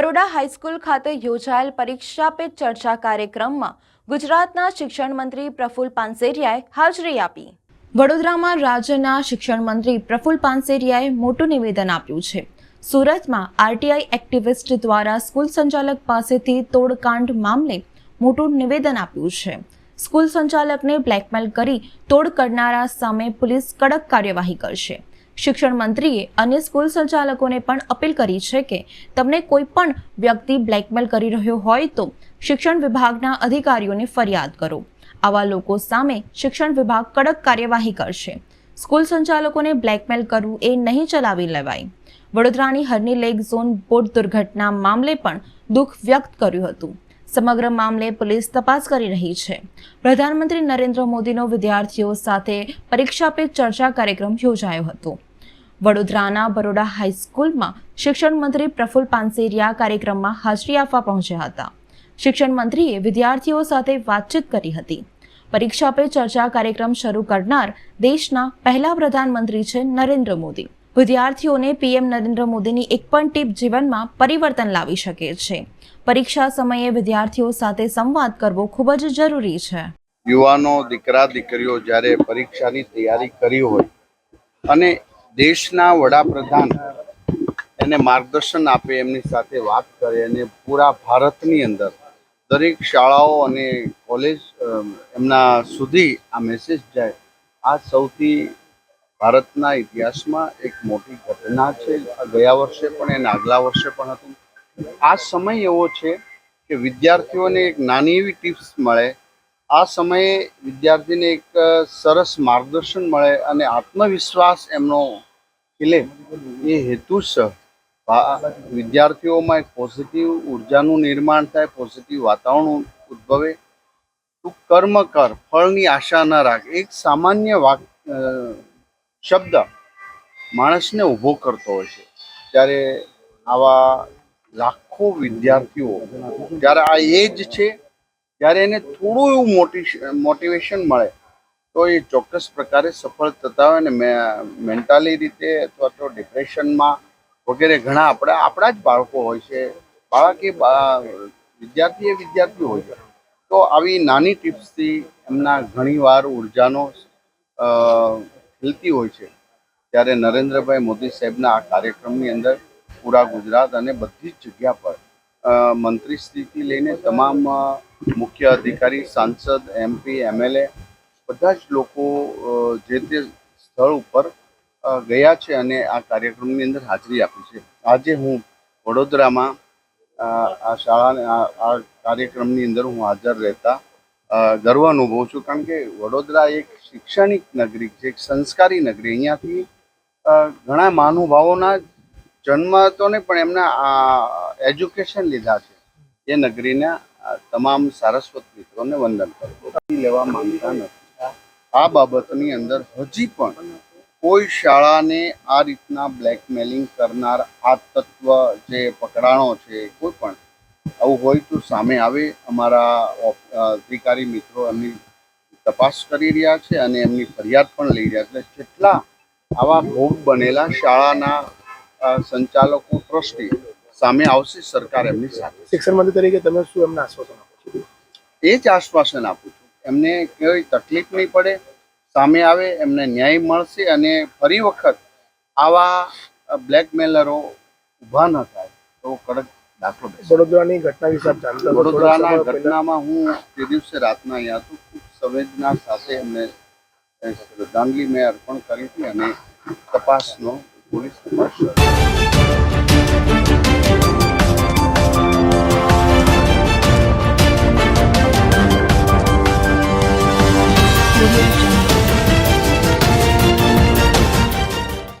Baroda high school ખાતે યોજાયેલ પરીક્ષા પે ચર્ચા કાર્યક્રમમાં ગુજરાતના શિક્ષણ મંત્રી પ્રફુલ પાનસેરિયાએ હાજરી આપી. વડોદરામાં રાજ્યના શિક્ષણ મંત્રી પ્રફુલ પાનસેરિયાએ મોટું નિવેદન આપ્યું છે. સુરતમાં આરટીઆઈ એક્ટિવિસ્ટ દ્વારા સ્કૂલ સંચાલક પાસેથી તોડકાંડ મામલે મોટું નિવેદન આપ્યું છે. સ્કૂલ સંચાલકને બ્લેકમેલ કરી તોડ કરનારા સામે પોલીસ કડક કાર્યવાહી કરશે. શિક્ષણ મંત્રીએ અન્ય સ્કૂલ સંચાલકોને પણ અપીલ કરી છે કે તમને કોઈ પણ વ્યક્તિ બ્લેકમેલ કરી રહ્યો હોય તો શિક્ષણ વિભાગના અધિકારીઓને ફરિયાદ કરો. આવા લોકો સામે શિક્ષણ વિભાગ કડક કાર્યવાહી કરશે. સ્કૂલ સંચાલકોને બ્લેકમેલ કરવું એ નહીં ચલાવી લેવાય. વડોદરાની હરની લેક ઝોન બોટ દુર્ઘટના મામલે પણ દુઃખ વ્યક્ત કર્યું હતું. સમગ્ર મામલે પોલીસ તપાસ કરી રહી છે. પ્રધાનમંત્રી નરેન્દ્ર મોદીનો વિદ્યાર્થીઓ સાથે પરીક્ષા પે ચર્ચા કાર્યક્રમ યોજાયો હતો. વડોદરાના બરોડા હાઈસ્કૂલમાં શિક્ષણ મંત્રી પ્રફુલ પાનસેરિયા કાર્યક્રમમાં હાજરી આપવા પહોંચ્યા હતા. શિક્ષણ મંત્રીએ વિદ્યાર્થીઓ સાથે વાતચીત કરી હતી. પરીક્ષા પે ચર્ચા કાર્યક્રમ શરૂ કરનાર દેશના પહેલા પ્રધાનમંત્રી છે નરેન્દ્ર મોદી. વિદ્યાર્થીઓને પીએમ નરેન્દ્ર મોદીની એક પણ ટીપ જીવનમાં પરિવર્તન લાવી શકે છે. પરીક્ષા સમયે વિદ્યાર્થીઓ સાથે સંવાદ કરવો ખૂબ જ જરૂરી છે. યુવાનો, દીકરા, દીકરીઓ જ્યારે પરીક્ષાની તૈયારી કરી હોય અને દેશના વડાપ્રધાન એને માર્ગદર્શન આપે, એમની સાથે વાત કરે અને પૂરા ભારતની અંદર દરેક શાળાઓ અને કોલેજ એમના સુધી આ મેસેજ જાય. આ સૌથી ભારતના ઇતિહાસમાં એક મોટી ઘટના છે. ગયા વર્ષે પણ એને આગલા વર્ષે પણ હતું. આ સમય એવો છે કે વિદ્યાર્થીઓને એક નાની એવી ટિપ્સ મળે આ સમયે વિદ્યાર્થીને એક સરસ માર્ગદર્શન મળે અને આત્મવિશ્વાસ એમનો ખીલે. એ હેતુસર વિદ્યાર્થીઓમાં એક પોઝિટિવ ઉર્જાનું નિર્માણ થાય, પોઝિટિવ વાતાવરણ ઉદ્ભવે. તું કર્મ કર, ફળની આશા ન રાખ. એક સામાન્ય વાક શબ્દ માણસને ઊભો કરતો હોય છે. ત્યારે આવા લાખો વિદ્યાર્થીઓ, જ્યારે આ એજ છે ત્યારે એને થોડું એવું મોટી મોટિવેશન મળે. તો એ ચોક્કસ પ્રકારે સફળ થતા હોય ને મેન્ટાલી રીતે અથવા તો ડિપ્રેશનમાં વગેરે ઘણા આપણા આપણા જ બાળકો હોય છે. બાળક એ વિદ્યાર્થી એ વિદ્યાર્થી હોય છે. તો આવી નાની ટિપ્સથી એમના ઘણીવાર ઉર્જાનો ખીલતી હોય છે. ત્યારે નરેન્દ્રભાઈ મોદી સાહેબના આ કાર્યક્રમની અંદર પૂરા ગુજરાત અને બધી જ જગ્યા પર મંત્રીશ્રીથી લઈને તમામ મુખ્ય અધિકારી, સાંસદ એમપી એમએલએ બધા જ લોકો જે તે સ્થળ ઉપર ગયા છે અને આ કાર્યક્રમની અંદર હાજરી આપી છે. આજે હું વડોદરામાં આ શાળા આ- કાર્યક્રમની અંદર હું હાજર રહેતા ગર્વ અનુભવું છું. કારણ કે વડોદરા એક શૈક્ષણિક નગરી છે એક સંસ્કારી નગરી. અહીંયાથી ઘણા મહાનુભાવોના જન્મ તો ને પણ એમના એજ્યુકેશન લીધા છે. એ નગરીના તમામ સારસ્વત મિત્રોને વંદન કરું લેવા માંગતા નથી. આ બાબતની અંદર હજી પણ કોઈ શાળાને આ રીતના બ્લેકમેલિંગ કરનાર આ તત્વ જે પકડાણો છે, કોઈ પણ, આવું હોય તો સામે આવે. અમારા અધિકારી મિત્રો એમની તપાસ કરી રહ્યા છે અને એમની ફરિયાદ પણ લઈ રહ્યા એટલે જેટલા આવા ભોગ બનેલા શાળાના સંચાલકો ટ્રસ્ટી સામે આવશે સરકાર એમની સાથે. શિક્ષણ મંત્રી તરીકે તમે શું એમને આશ્વાસન આપો છો? એ જ આશ્વાસન આપું છું. એમને કોઈ તકલીફ નહીં પડે સામે આવે એમને ન્યાય મળશે અને ફરી વખત આવા બ્લેકમેલરો ઊભા ન થાય તો કડક દાખલો વડોદરાની ઘટના વિશે જાણતા વડોદરાના ઘટનામાં હું તે દિવસે રાતના અહીંયા હતો. ખૂબ સંવેદના સાથે એમને શ્રદ્ધાંજલિ મેં અર્પણ કરી હતી અને તપાસનો પોલીસ તપાસ શરૂ